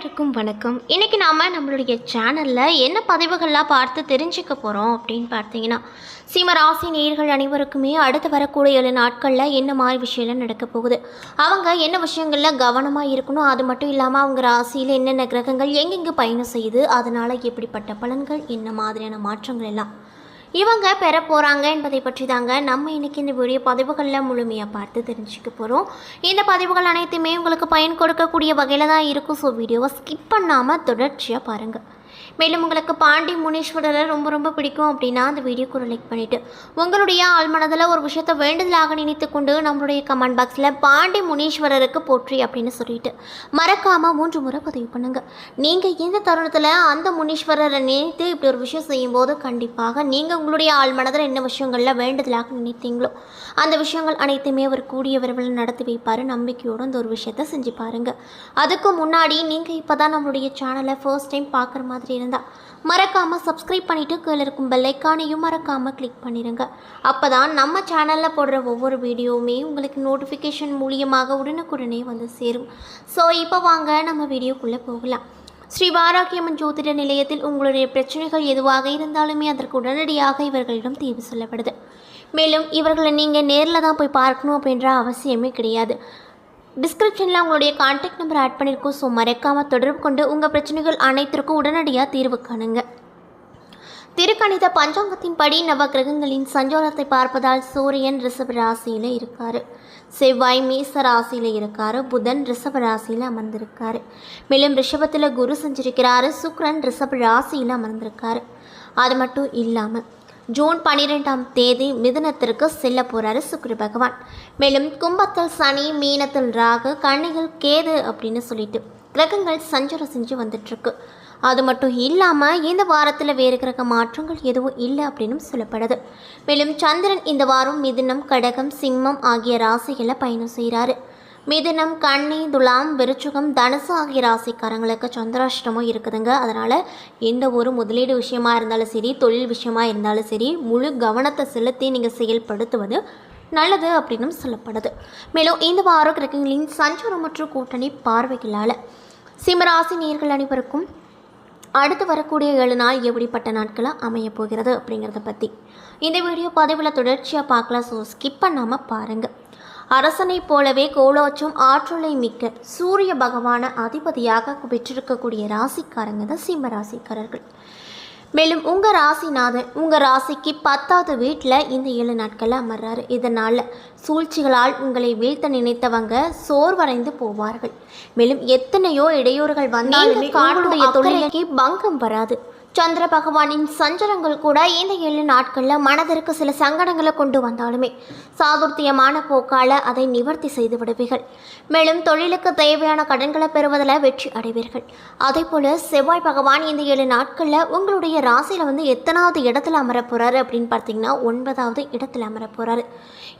அனைவருக்கும் வணக்கம். இன்றைக்கி நாம் நம்மளுடைய சேனலில் என்ன பதிவுகள்லாம் பார்த்து தெரிஞ்சுக்க போகிறோம் அப்படின்னு பார்த்தீங்கன்னா சீம நேர்கள் அனைவருக்குமே அடுத்து வரக்கூடிய ஏழு நாட்களில் என்ன மாதிரி விஷயம்லாம் நடக்க போகுது? அவங்க என்ன விஷயங்களில் கவனமாக இருக்கணும்? அது மட்டும் இல்லாமல் அவங்க ராசியில் என்னென்ன கிரகங்கள் எங்கெங்கே பயணம் செய்யுது? அதனால் எப்படிப்பட்ட பலன்கள்? என்ன மாதிரியான மாற்றங்கள் எல்லாம்? இவங்க பெற போகிறாங்க என்பதை பற்றி தாங்க நம்ம இன்னைக்கு இந்த வீடியோ பதிவுகளில் முழுமையாக பார்த்து தெரிஞ்சுக்க போகிறோம் இந்த பதிவுகள் அனைத்துமே உங்களுக்கு பயன் கொடுக்கக்கூடிய வகையில் தான் இருக்கும். ஸோ வீடியோவை ஸ்கிப் பண்ணாமல் தொடர்ச்சியாக பாருங்கள் மேலும் உங்களுக்கு பாண்டி முனீஸ்வரரை ரொம்ப ரொம்ப பிடிக்கும் அப்படின்னா அந்த வீடியோக்கு லைக் பண்ணிவிட்டு உங்களுடைய ஆழ்மனதில் ஒரு விஷயத்தை வேண்டுதலாக நினைத்து கொண்டு நம்மளுடைய கமெண்ட் பாக்ஸில் பாண்டி முனீஸ்வரருக்கு போற்றி அப்படின்னு சொல்லிட்டு மறக்காமல் மூன்று முறை பதிவு பண்ணுங்கள் நீங்கள் இந்த தருணத்தில் அந்த முனீஸ்வரரை நினைத்து இப்படி ஒரு விஷயம் செய்யும்போது கண்டிப்பாக நீங்கள் உங்களுடைய ஆழ்மனதில் என்ன விஷயங்களில் வேண்டுதலாக நினைத்தீங்களோ அந்த விஷயங்கள் அனைத்துமே அவர் கூடிய விரைவில் நடத்தி வைப்பார். நம்பிக்கையோடு இந்த ஒரு விஷயத்தை செஞ்சு பாருங்கள் அதுக்கு முன்னாடி நீங்கள் இப்போ தான் நம்மளுடைய சேனலை ஃபர்ஸ்ட் டைம் பார்க்குற மாதிரி இருந்தால் மறக்காமல் சப்ஸ்கிரைப் பண்ணிவிட்டு கீழே இருக்கும் பெல்லைக்கானையும் மறக்காமல் கிளிக் பண்ணிடுங்க அப்போ தான் நம்ம சேனலில் போடுற ஒவ்வொரு வீடியோவுமே உங்களுக்கு நோட்டிஃபிகேஷன் மூலியமாக உடனுக்குடனே வந்து சேரும். ஸோ இப்போ வாங்க நம்ம வீடியோக்குள்ளே போகலாம். ஸ்ரீ வாராகியம்மன் ஜோதிட நிலையத்தில் உங்களுடைய பிரச்சனைகள் எதுவாக இருந்தாலுமே அதற்கு உடனடியாக இவர்களிடம் தீர்வு சொல்லப்படுது. மேலும் இவர்களை நீங்கள் நேரில் தான் போய் பார்க்கணும் அப்படின்ற அவசியமே கிடையாது. டிஸ்கிரிப்ஷனில் உங்களுடைய கான்டாக்ட் நம்பர் ஆட் பண்ணியிருக்கோம் ஸோ மறக்காமல் தொடர்பு கொண்டு உங்கள் பிரச்சனைகள் அனைத்திற்கும் உடனடியாக தீர்வு காணுங்க. திருக்கணித பஞ்சாங்கத்தின்படி நவ கிரகங்களின் சஞ்சாரத்தை பார்ப்பதால் சூரியன் ரிஷப ராசியில் இருக்கார். செவ்வாய் மேச ராசியில் இருக்கார். புதன் ரிஷப ராசியில் அமர்ந்திருக்கார். மேலும் ரிஷபத்தில் குரு செஞ்சிருக்கிறாரு. சுக்ரன் ரிஷப ராசியில் அமர்ந்திருக்கார். அது மட்டும் இல்லாமல் ஜூன் பன்னிரெண்டாம் தேதி மிதுனத்திற்கு செல்ல போகிறாரு சுக்ரி பகவான். மேலும் கும்பத்தில் சனி மீனத்தில் ராகு கண்ணிகள் கேது அப்படின்னு சொல்லிட்டு கிரகங்கள் சஞ்சாரம் செஞ்சு வந்துட்டுருக்கு. அது மட்டும் இல்லாமல் இந்த வாரத்தில் வேறு கிரக மாற்றங்கள் எதுவும் இல்லை அப்படின்னு சொல்லப்படுது. மேலும் சந்திரன் இந்த வாரம் மிதுனம் கடகம் சிம்மம் ஆகிய ராசிகளை பயணம் செய்கிறாரு மிதுனம் கண்ணி துலாம் விருச்சுகம் தனுசு ஆகிய ராசிக்காரங்களுக்கு சந்திராஷ்டமம் இருக்குதுங்க. அதனால் எந்த ஒரு முதலீடு விஷயமா இருந்தாலும் சரி தொழில் விஷயமா இருந்தாலும் சரி முழு கவனத்தை செலுத்தி நீங்கள் செயல்படுத்துவது நல்லது அப்படின்னு சொல்லப்படுது. மேலும் இந்த வார கிரகங்களின் சஞ்சாரம் மற்றும் கூட்டணி பார்வைகளால் சிம்மராசி நேர்கள் அனைவருக்கும் அடுத்து வரக்கூடிய ஏழு நாள் எப்படிப்பட்ட நாட்களாக அமைய போகிறது அப்படிங்கிறத பற்றி இந்த வீடியோ பதிவில் தொடர்ச்சியாக பார்க்கலாம். ஸோ ஸ்கிப் பண்ணாமல் பாருங்கள் அரசனைப் போலவே கோலோச்சும் ஆற்றலை மிக்க சூரிய பகவான அதிபதியாக பெற்றிருக்கக்கூடிய ராசிக்காரங்க தான் சிம்ம ராசிக்காரர்கள். மேலும் உங்கள் ராசிநாதன் உங்கள் ராசிக்கு பத்தாவது வீட்டில் இந்த ஏழு நாட்களில் அமர்றாரு. இதனால் சூழ்ச்சிகளால் உங்களை வீழ்த்த நினைத்தவங்க சோர்வடைந்து போவார்கள். மேலும் எத்தனையோ இடையூறுகள் வந்தாலுமே உங்களுடைய தொழிலுக்கு பங்கம் வராது. சந்திர பகவானின் சஞ்சலங்கள் கூட இந்த ஏழு நாட்களில் மனதிற்கு சில சங்கடங்களை கொண்டு வந்தாலுமே சாதுர்த்தியமான போக்கால் அதை நிவர்த்தி செய்து விடுவீர்கள். மேலும் தொழிலுக்கு தேவையான கடன்களை பெறுவதில் வெற்றி அடைவீர்கள். அதே போல் செவ்வாய் பகவான் இந்த ஏழு நாட்களில் உங்களுடைய ராசியில் வந்து எத்தனாவது இடத்துல அமர போகிறாரு அப்படின்னு பார்த்தீங்கன்னா ஒன்பதாவது இடத்துல அமர போகிறாரு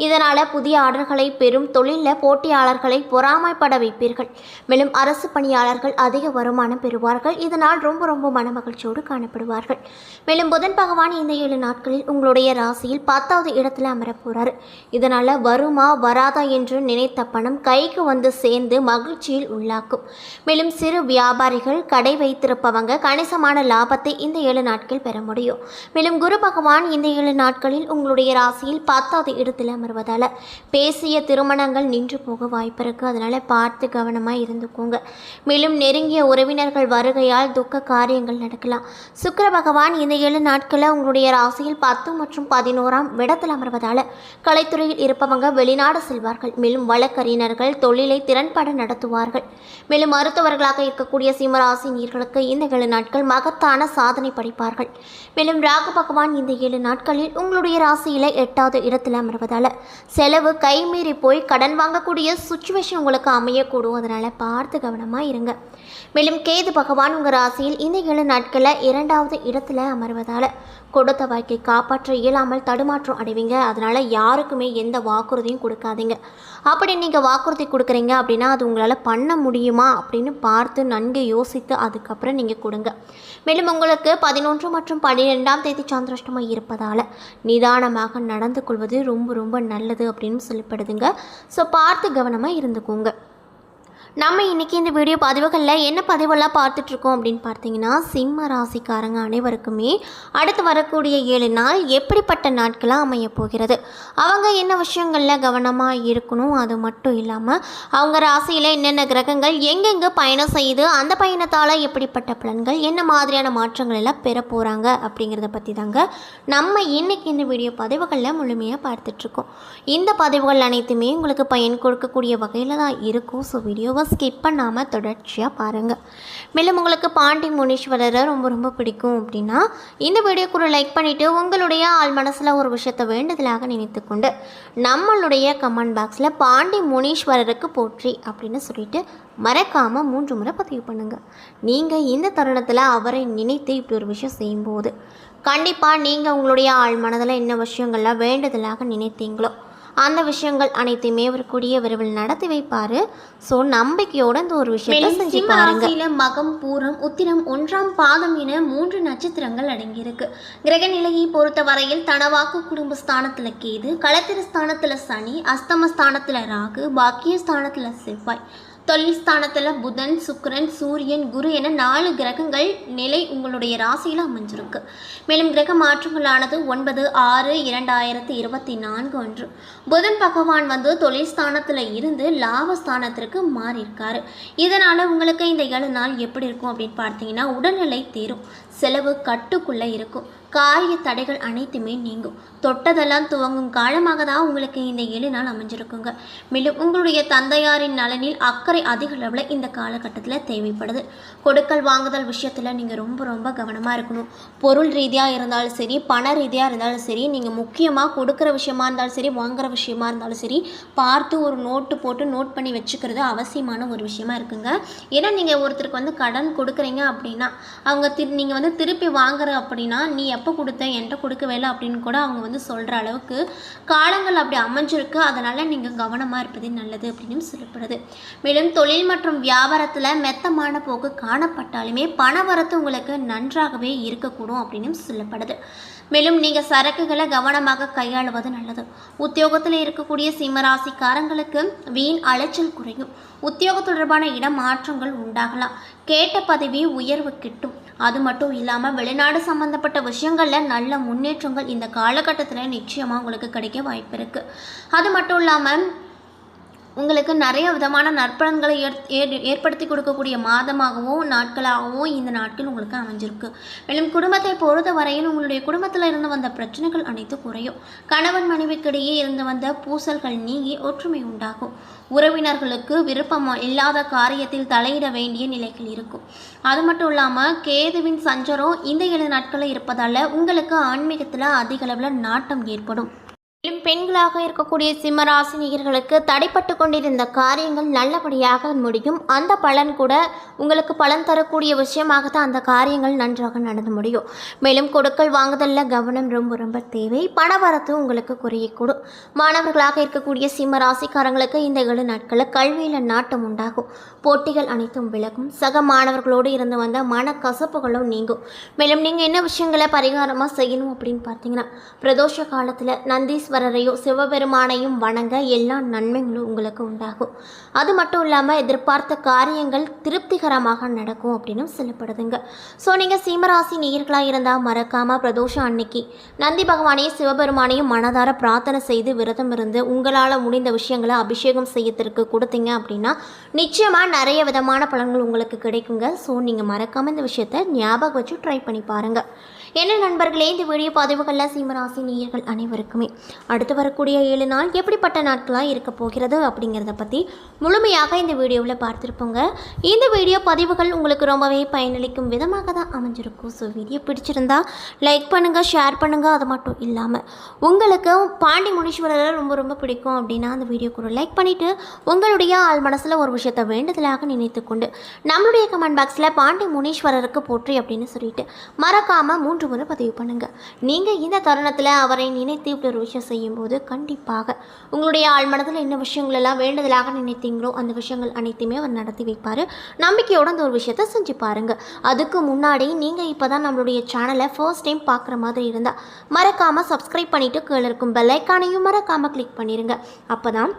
இதனால் புதிய ஆர்டர்களை பெறும் தொழிலில் போட்டியாளர்களை பொறாமைப்பட வைப்பீர்கள். மேலும் அரசு பணியாளர்கள் அதிக வருமானம் பெறுவார்கள். இதனால் ரொம்ப ரொம்ப மனமகிழ்ச்சியோடு காணப்படுவார்கள். மேலும் புதன் பகவான் இந்த ஏழு நாட்களில் உங்களுடைய ராசியில் பத்தாவது இடத்துல அமரப் இதனால இதனால் வருமா வராதா என்று நினைத்த பணம் கைக்கு வந்து சேர்ந்து மகிழ்ச்சியில் உள்ளாக்கும். மேலும் சிறு வியாபாரிகள் கடை வைத்திருப்பவங்க கணிசமான லாபத்தை இந்த ஏழு நாட்கள் பெற முடியும். மேலும் குரு பகவான் இந்த ஏழு நாட்களில் உங்களுடைய ராசியில் பத்தாவது இடத்தில் அமர்வதால் பேசிய திருமணங்கள் நின்று போக வாய்ப்பு இருக்குது அதனால் பார்த்து கவனமாக இருந்துக்கோங்க. மேலும் நெருங்கிய உறவினர்கள் வருகையால் துக்க காரியங்கள் நடக்கலாம். சுக்கர பகவான் இந்த ஏழு நாட்களில் உங்களுடைய ராசியில் பத்து மற்றும் பதினோராம் இடத்தில் அமர்வதால் கலைத்துறையில் இருப்பவங்க வெளிநாடு செல்வார்கள். மேலும் வழக்கறிஞர்கள் தொழிலை திறன்பட நடத்துவார்கள். மேலும் மருத்துவர்களாக இருக்கக்கூடிய சிம்மராசி நீர்களுக்கு இந்த ஏழு நாட்கள் மகத்தான சாதனை படைப்பார்கள். மேலும் ராகு பகவான் இந்த ஏழு நாட்களில் உங்களுடைய ராசியில் எட்டாவது இடத்தில் அமர்வதால் செலவு கைமீறி போய் கடன் வாங்கக்கூடிய சுச்சுவேஷன் உங்களுக்கு அமையக்கூடும் அதனால் பார்த்து கவனமாக இருங்க. மேலும் கேது பகவான் உங்கள் ராசியில் இந்த ஏழு நாட்களில் இரண்டு இரண்டாவது இடத்துல அமர்வதால் கொடுத்த வாக்கை காப்பாற்ற இயலாமல் தடுமாற்றம் அடைவீங்க. அதனால் யாருக்குமே எந்த வாக்குறுதியும் கொடுக்காதீங்க. அப்படி நீங்கள் வாக்குறுதி கொடுக்குறீங்க அப்படின்னா அது உங்களால் பண்ண முடியுமா அப்படின்னு பார்த்து நன்கு யோசித்து அதுக்கப்புறம் நீங்கள் கொடுங்க. மேலும் உங்களுக்கு பதினொன்று மற்றும் பன்னிரெண்டாம் தேதி சந்திராஷ்டமம் இருப்பதால் நிதானமாக நடந்து கொள்வது ரொம்ப ரொம்ப நல்லது அப்படின்னு சொல்லப்படுதுங்க. ஸோ பார்த்து கவனமாக இருந்துக்கோங்க. நம்ம இன்றைக்கி இந்த வீடியோ பதிவுகளில் என்ன பதிவெல்லாம் பார்த்துட்ருக்கோம் அப்படின்னு பார்த்தீங்கன்னா சிம்ம ராசிக்காரங்க அனைவருக்குமே அடுத்து வரக்கூடிய ஏழு நாள் எப்படிப்பட்ட நாட்களாக அமைய போகிறது? அவங்க என்ன விஷயங்களில் கவனமாக இருக்கணும்? அது மட்டும் இல்லாமல் அவங்க ராசியில் என்னென்ன கிரகங்கள் எங்கெங்கே பயணம் செய்து அந்த பயணத்தால் எப்படிப்பட்ட பலன்கள் என்ன மாதிரியான மாற்றங்கள் எல்லாம் பெற போகிறாங்க அப்படிங்கிறத பற்றி தாங்க நம்ம இன்றைக்கி இந்த வீடியோ பதிவுகளில் முழுமையாக பார்த்துட்ருக்கோம். இந்த பதிவுகள் அனைத்துமே உங்களுக்கு பயன் கொடுக்கக்கூடிய வகையில் தான் இருக்கும். ஸோ வீடியோவை ஸ்கிப் பண்ணாமல் தொடர்ச்சியாக பாருங்கள் மேலும் உங்களுக்கு பாண்டி முனீஸ்வரரை ரொம்ப ரொம்ப பிடிக்கும் அப்படின்னா இந்த வீடியோக்குள்ள லைக் பண்ணிவிட்டு உங்களுடைய ஆள் மனசில் ஒரு விஷயத்தை வேண்டுதலாக நினைத்துக்கொண்டு நம்மளுடைய கமெண்ட் பாக்ஸில் பாண்டி முனீஸ்வரருக்கு போற்றி அப்படின்னு சொல்லிட்டு மறக்காமல் மூன்று முறை பதிவு பண்ணுங்கள் நீங்கள் இந்த தருணத்தில் அவரை நினைத்து இப்படி ஒரு விஷயம் செய்யும்போது கண்டிப்பாக நீங்கள் உங்களுடைய ஆள் மனதில் என்ன விஷயங்கள்லாம் வேண்டுதலாக நினைத்தீங்களோ அந்த விஷயங்கள் அனைத்தையுமே அவர் கூடிய விரைவில் நடத்தி வைப்பார். ஸோ நம்பிக்கையோட இந்த ஒரு விஷயத்தை செஞ்சு பாருங்க. மகம் பூரம் உத்திரம் ஒன்றாம் பாதம் என மூன்று நட்சத்திரங்கள் அடங்கியிருக்கு. கிரக நிலையை பொறுத்த வரையில் தனவாக்கு குடும்ப ஸ்தானத்தில் கேது களத்திர ஸ்தானத்தில் சனி அஸ்தம ஸ்தானத்தில் ராகு பாக்கிய ஸ்தானத்தில் செவ்வாய். தொழில் ஸ்தானத்தில் புதன் சுக்கரன் சூரியன் குரு என நாலு கிரகங்கள் நிலை உங்களுடைய ராசியில் அமைஞ்சிருக்கு. மேலும் கிரக மாற்றங்களானது ஒன்பது ஆறு இரண்டாயிரத்தி இருபத்தி நான்கு அன்று. புதன் பகவான் வந்து தொழில் ஸ்தானத்தில் இருந்து லாபஸ்தானத்திற்கு மாறியிருக்காரு. இதனால் உங்களுக்கு இந்த ஏழு நாள் எப்படி இருக்கும் அப்படின்னு பார்த்தீங்கன்னா உடல்நிலை தீரும். செலவு கட்டுக்குள்ளே இருக்கும். காரிய தடைகள் அனைத்துமே நீங்கும். தொட்டதெல்லாம் துவங்கும் காலமாக தான் உங்களுக்கு இந்த ஏழு நாள் அமைஞ்சிருக்குங்க. மேலும் உங்களுடைய தந்தையாரின் நலனில் அக்கறை அதிக அளவில் இந்த காலகட்டத்தில் தேவைப்படுது. கொடுக்கல் வாங்குதல் விஷயத்தில் நீங்கள் ரொம்ப ரொம்ப கவனமாக இருக்கணும். பொருள் ரீதியாக இருந்தாலும் சரி பண ரீதியாக இருந்தாலும் சரி நீங்கள் முக்கியமாக கொடுக்குற விஷயமா இருந்தாலும் சரி வாங்குகிற விஷயமா இருந்தாலும் சரி பார்த்து ஒரு நோட்டு போட்டு நோட் பண்ணி வச்சுக்கிறது அவசியமான ஒரு விஷயமா இருக்குங்க. ஏன்னா நீங்கள் ஒருத்தருக்கு வந்து கடன் கொடுக்குறீங்க அப்படின்னா அவங்க திரு நீங்கள் வந்து திருப்பி வாங்குற அப்படின்னா நீ எப்போ கொடுத்த? என்கிட்ட கொடுக்கவே இல்லை அப்படின்னு கூட அவங்க வந்து சொல்கிற அளவுக்கு காலங்கள் அப்படி அமைஞ்சிருக்கு. அதனால் நீங்கள் கவனமாக இருப்பது நல்லது அப்படின்னு சொல்லப்படுது. மேலும் தொழில் மற்றும் வியாபாரத்தில் மெத்தமான போக்கு காணப்பட்டாலுமே பணவரத்து உங்களுக்கு நன்றாகவே இருக்கக்கூடும் அப்படின்னு சொல்லப்படுது. மேலும் நீங்கள் சரக்குகளை கவனமாக கையாளுவது நல்லது. உத்தியோகத்தில் இருக்கக்கூடிய சிம்மராசிக்காரங்களுக்கு வீண் அலைச்சல் குறையும். உத்தியோக தொடர்பான இடம் மாற்றங்கள் உண்டாகலாம். கேட்ட பதவி உயர்வு கிட்டும். அது மட்டும் இல்லாமல் வெளிநாடு சம்மந்தப்பட்ட விஷயங்களில் நல்ல முன்னேற்றங்கள் இந்த காலகட்டத்தில் நிச்சயமாக உங்களுக்கு கிடைக்க வாய்ப்பு இருக்குது அது மட்டும் இல்லாமல் உங்களுக்கு நிறைய விதமான நற்பலன்களை ஏற் ஏற்படுத்தி கொடுக்கக்கூடிய மாதமாகவும் நாட்களாகவும் இந்த நாட்கள் உங்களுக்கு அமைஞ்சிருக்கு. மேலும் குடும்பத்தை பொறுத்த வரையில் உங்களுடைய குடும்பத்தில் இருந்து வந்த பிரச்சனைகள் அனைத்து குறையும். கணவன் மனைவிக்கிடையே இருந்து வந்த பூசல்கள் நீங்கி ஒற்றுமை உண்டாகும். உறவினர்களுக்கு விருப்பம் இல்லாத காரியத்தில் தலையிட வேண்டிய நிலைகள் இருக்கும். அது மட்டும் இல்லாமல் கேதுவின் சஞ்சரம் இந்த ஏழு நாட்களில் இருப்பதால் உங்களுக்கு ஆன்மீகத்தில் அதிக அளவில் நாட்டம் ஏற்படும். மேலும் பெண்களாக இருக்கக்கூடிய சிம்மராசினியர்களுக்கு தடைப்பட்டு கொண்டிருந்த காரியங்கள் நல்லபடியாக முடியும். அந்த பலன் கூட உங்களுக்கு பலன் தரக்கூடிய விஷயமாக தான் அந்த காரியங்கள் நன்றாக நடந்து முடியும். மேலும் கொடுக்கல் வாங்குதலில் கவனம் ரொம்ப ரொம்ப தேவை. பணவரத்து உங்களுக்கு குறையக்கூடும். மாணவர்களாக இருக்கக்கூடிய சிம்ம ராசிக்காரங்களுக்கு இந்த ஏழு நாட்களில் கல்வியில் நாட்டம் உண்டாகும். போட்டிகள் அனைத்தும் விலகும். சக மாணவர்களோடு இருந்து வந்த மனக்கசப்புகளும் நீங்கும். மேலும் நீங்கள் என்ன விஷயங்களை பரிகாரமாக செய்யணும் அப்படின்னு பார்த்தீங்கன்னா பிரதோஷ காலத்தில் நந்தீஸ்வரரையோ சிவபெருமானையும் வணங்க எல்லா நன்மைகளும் உங்களுக்கு உண்டாகும். அது மட்டும் இல்லாமல் எதிர்பார்த்த காரியங்கள் திருப்திகரமாக நடக்கும் அப்படின்னு சொல்லப்படுதுங்க. ஸோ நீங்கள் சீமராசி நேயர்களாக இருந்தால் மறக்காமல் பிரதோஷம் அன்னைக்கு நந்தி பகவானையும் சிவபெருமானையும் மனதார பிரார்த்தனை செய்து விரதம் இருந்து உங்களால் முடிந்த விஷயங்களை அபிஷேகம் செய்யறதுக்கு கொடுத்தீங்க அப்படின்னா நிச்சயமாக நிறைய விதமான பலன்கள் உங்களுக்கு கிடைக்குங்க. ஸோ நீங்கள் மறக்காமல் இந்த விஷயத்தை ஞாபகம் வச்சு ட்ரை பண்ணி பாருங்கள் என்ன நண்பர்களே இந்த வீடியோ பதிவுகளில் சிம்மராசி நேயர்கள் அனைவருக்குமே. அடுத்து வரக்கூடிய ஏழு நாள் எப்படிப்பட்ட நாட்களாக இருக்க போகிறது அப்படிங்கிறத பற்றி முழுமையாக இந்த வீடியோவில் பார்த்துருப்போங்க. இந்த வீடியோ பதிவுகள் உங்களுக்கு ரொம்பவே பயனளிக்கும் விதமாக தான் அமைஞ்சிருக்கும். ஸோ வீடியோ பிடிச்சிருந்தா லைக் பண்ணுங்கள் ஷேர் பண்ணுங்கள் அது மட்டும் இல்லாமல் உங்களுக்கு பாண்டி முனீஸ்வரரை ரொம்ப ரொம்ப பிடிக்கும் அப்படின்னா அந்த வீடியோ கூட லைக் பண்ணிவிட்டு உங்களுடைய ஆள் மனசில் ஒரு விஷயத்தை வேண்டுதலாக நினைத்துக்கொண்டு நம்மளுடைய கமெண்ட் பாக்ஸில் பாண்டி முனீஸ்வரருக்கு போற்றி அப்படின்னு சொல்லிட்டு மறக்காமல் மூன்று முறை பதிவு பண்ணுங்கள் நீங்கள் இந்த தருணத்தில் அவரை நினைத்து இப்படி ஒரு விஷயம் செய்யும்போது கண்டிப்பாக உங்களுடைய ஆள் மனதில் என்ன விஷயங்கள் எல்லாம் வேண்டுதலாக நினைத்தீங்களோ அந்த விஷயங்கள் அனைத்தையுமே அவர் நடத்தி வைப்பார். நம்பிக்கையோட அந்த ஒரு விஷயத்தை செஞ்சு பாருங்கள் அதுக்கு முன்னாடி நீங்கள் இப்போ தான் நம்மளுடைய சேனலை ஃபர்ஸ்ட் டைம் பார்க்குற மாதிரி இருந்தால் மறக்காமல் சப்ஸ்கிரைப் பண்ணிவிட்டு கீழே இருக்கும் பெல்லைக்கானையும் மறக்காமல் கிளிக் பண்ணிடுங்க அப்போ தான்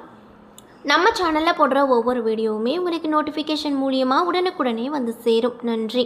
நம்ம சேனலில் போடுற ஒவ்வொரு வீடியோவுமே உங்களுக்கு நோட்டிஃபிகேஷன் மூலியமாக உடனுக்குடனே வந்து சேரும். நன்றி.